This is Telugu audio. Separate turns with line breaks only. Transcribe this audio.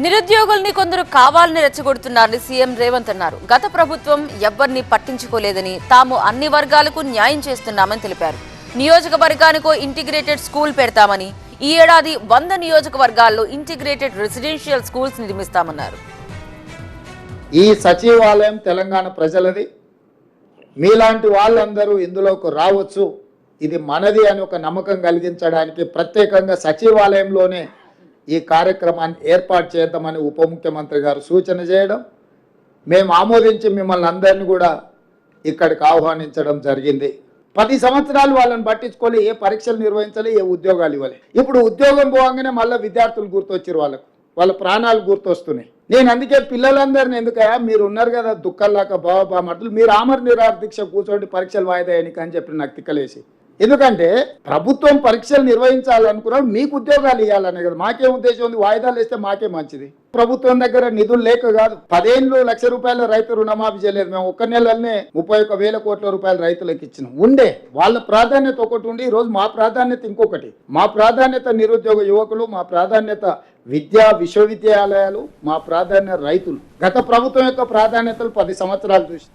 నిరుద్యోగుల్ని కొందరు కావాలని రెచ్చగొడుతున్నారని సీఎం రేవంత్ అన్నారు. గత ప్రభుత్వం ఎవ్వరిని పట్టించుకోలేదని తాము అన్ని వర్గాలకు న్యాయం చేస్తున్నామని తెలిపారు. నియోజకవర్గానికో ఇంటిగ్రేటెడ్ స్కూల్ పెడతామని ఈ ఏడాది వంద నియోజకవర్గాల్లో ఇంటిగ్రేటెడ్ రెసిడెన్షియల్ స్కూల్స్ నిర్మిస్తామన్నారు.
ఈ సచివాలయం తెలంగాణ ప్రజలది. మీలాంటి వాళ్ళందరూ ఇందులోకి రావచ్చు. ఇది మనది అని ఒక నమ్మకం కలిగించడానికి ప్రత్యేకంగా సచివాలయంలోనే ఈ కార్యక్రమాన్ని ఏర్పాటు చేద్దామని ఉప ముఖ్యమంత్రి గారు సూచన చేయడం మేము ఆమోదించి మిమ్మల్ని అందరినీ కూడా ఇక్కడికి ఆహ్వానించడం జరిగింది. పది సంవత్సరాలు వాళ్ళని పట్టించుకోలే ఏ పరీక్షలు నిర్వహించాలి ఏ ఉద్యోగాలు ఇవ్వాలి. ఇప్పుడు ఉద్యోగం పోగానే మళ్ళీ విద్యార్థులు గుర్తొచ్చారు వాళ్ళకు. వాళ్ళ ప్రాణాలు గుర్తొస్తున్నాయి. నేను అందుకే పిల్లలందరిని ఎందుకయా మీరు ఉన్నారు కదా దుఃఖంలాక బాబా బామర్దులు మీరు ఆమర నిరాహార దీక్ష కూర్చోండి పరీక్షలు వాయిదా అని చెప్పి నాకు తిక్కలేసి ఎందుకంటే ప్రభుత్వం పరీక్షలు నిర్వహించాలనుకున్నాడు మీకు ఉద్యోగాలు ఇవ్వాలనే కదా. మాకే ఉద్దేశం ఉంది. వాయిదాలు వేస్తే మాకే మంచిది. ప్రభుత్వం దగ్గర నిధులు లేక కాదు. పదేళ్ళు లక్ష రూపాయల రైతు రుణమాఫీ చేయలేదు. మేము ఒక్క నెలలోనే ముప్పై ఒక్క వేల కోట్ల రూపాయలు రైతులకు ఇచ్చినాం. ఉండే. వాళ్ళ ప్రాధాన్యత ఒకటి ఉండి ఈ రోజు మా ప్రాధాన్యత ఇంకొకటి. మా ప్రాధాన్యత నిరుద్యోగ యువకులు మా ప్రాధాన్యత విద్యా విశ్వవిద్యాలయాలు మా ప్రాధాన్యత రైతులు. గత ప్రభుత్వం యొక్క ప్రాధాన్యతలు పది సంవత్సరాలు చూసి